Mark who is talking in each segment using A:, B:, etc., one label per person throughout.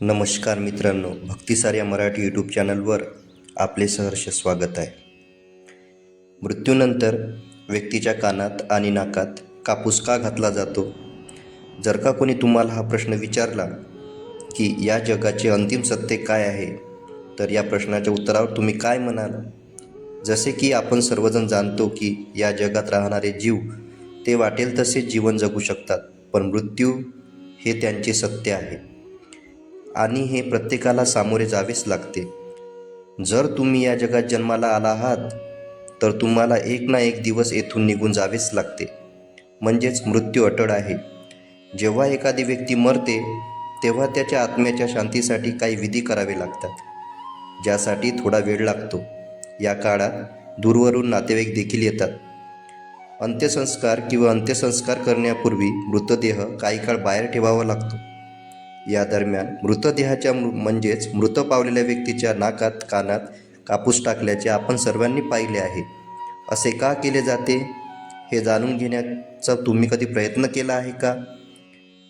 A: नमस्कार मित्रांनो भक्तिसार या मराठी यूट्यूब चॅनलवर आपले सहर्ष स्वागत आहे. मृत्यूनंतर व्यक्तीच्या कानात आणि नाकात कापूस का घातला जातो? जर का कोणी तुम्हाला हा प्रश्न विचारला की या जगाचे अंतिम सत्य काय आहे तर या प्रश्नाच्या उत्तरावर तुम्ही काय म्हणाल? जसे की आपण सर्वजण जाणतो की या जगात राहणारे जीव ते वाटेल तसे जीवन जगू शकतात पण मृत्यू हे त्यांचे सत्य आहे. आणि हे प्रत्येकाला सामोरे जावेच लागते. जर तुम्ही या जगात जन्माला आला आहात तर तुम्हाला एक ना एक दिवस येथून निघून जावेच लागते. म्हणजेच मृत्यू अटळ आहे. जेव्हा एखादी व्यक्ती मरते तेव्हा त्याच्या आत्म्याच्या शांतीसाठी काही विधी करावे लागतात ज्यासाठी थोडा वेळ लागतो. या काळात दूरवरून नातेवाईक देखील येतात. अंत्यसंस्कार किंवा अंत्यसंस्कार करण्यापूर्वी मृतदेह काही काळ बाहेर ठेवावा लागतो. या दरम्यान मृतदेहाच्या मृ म्हणजेच मृत पावलेल्या व्यक्तीच्या नाकात कानात कापूस टाकल्याचे आपण सर्वांनी पाहिले आहे. असे का केले जाते? हे जाणून घेण्याचा तुम्ही कधी प्रयत्न केला आहे का?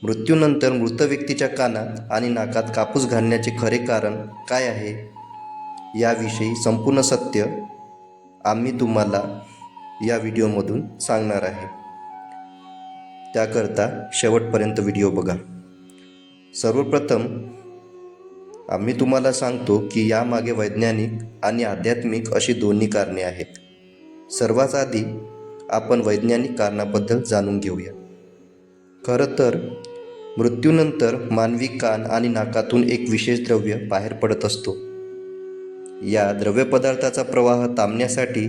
A: मृत्यूनंतर मृत व्यक्तीच्या कानात आणि नाकात कापूस घालण्याचे खरे कारण काय आहे? याविषयी संपूर्ण सत्य आम्ही तुम्हाला या व्हिडिओमधून सांगणार आहे. त्याकरता शेवटपर्यंत व्हिडिओ बघा. सर्वप्रथम आम्ही तुम्हाला सांगतो की यामागे वैज्ञानिक आणि आध्यात्मिक अशी दोन्ही कारणे आहेत. सर्वात आधी आपण वैज्ञानिक कारणाबद्दल जाणून घेऊया. खरं तर मृत्यूनंतर मानवी कान आणि नाकातून एक विशेष द्रव्य बाहेर पडत असतो. या द्रव्यपदार्थाचा प्रवाह थांबण्यासाठी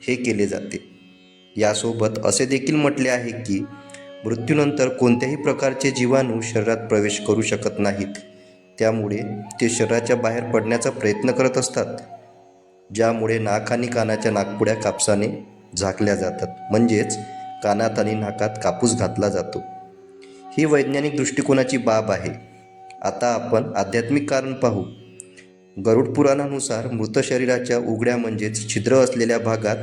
A: हे केले जाते. यासोबत असे देखील म्हटले आहे की मृत्यूनंतर कोणत्याही प्रकारचे जीवाणू शरीरात प्रवेश करू शकत नाहीत. त्यामुळे ते शरीराच्या बाहेर पडण्याचा प्रयत्न करत असतात ज्यामुळे नाक आणि कानाच्या नाकपुड्या कापसाने झाकल्या जातात. म्हणजेच कानात आणि नाकात कापूस घातला जातो. ही वैज्ञानिक दृष्टिकोनाची बाब आहे. आता आपण आध्यात्मिक कारण पाहू. गरुड पुराणानुसार मृत शरीराच्या उघड्या म्हणजेच छिद्र असलेल्या भागात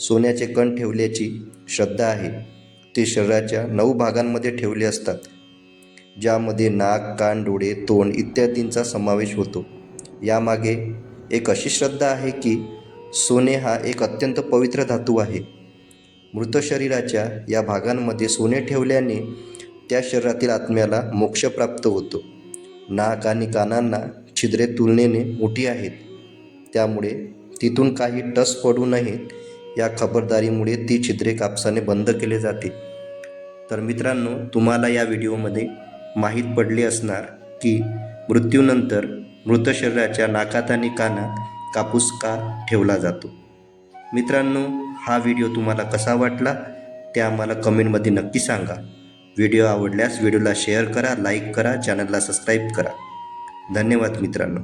A: सोन्याचे कण ठेवल्याची श्रद्धा आहे. ते शरीराच्या नऊ भागांमध्ये ठेवले असतात ज्यामध्ये नाक कान डोळे तोंड इत्यादींचा समावेश होतो. यामागे एक अशी श्रद्धा आहे की सोने हा एक अत्यंत पवित्र धातू आहे. मृत शरीराच्या या भागांमध्ये सोने ठेवल्याने त्या शरीरातील आत्म्याला मोक्ष प्राप्त होतो. नाक आणि कानांना छिद्रे तुलनेने मोठी आहेत. त्यामुळे तिथून काही टस पडू नयेत या खबरदारीमुळे ती छिद्रे कापसाने बंद केले जाते. तर मित्रांनो तुम्हाला या व्हिडिओमध्ये माहीत पडले असणार की मृत्यूनंतर मृत शरीराच्या नाकात आणि कानात कापूस का ठेवला जातो? मित्रांनो हा व्हिडिओ तुम्हाला कसा वाटला ते आम्हाला कमेंटमध्ये नक्की सांगा. व्हिडिओ आवडल्यास व्हिडिओला शेअर करा लाईक करा चॅनलला सबस्क्राईब करा. धन्यवाद मित्रांनो.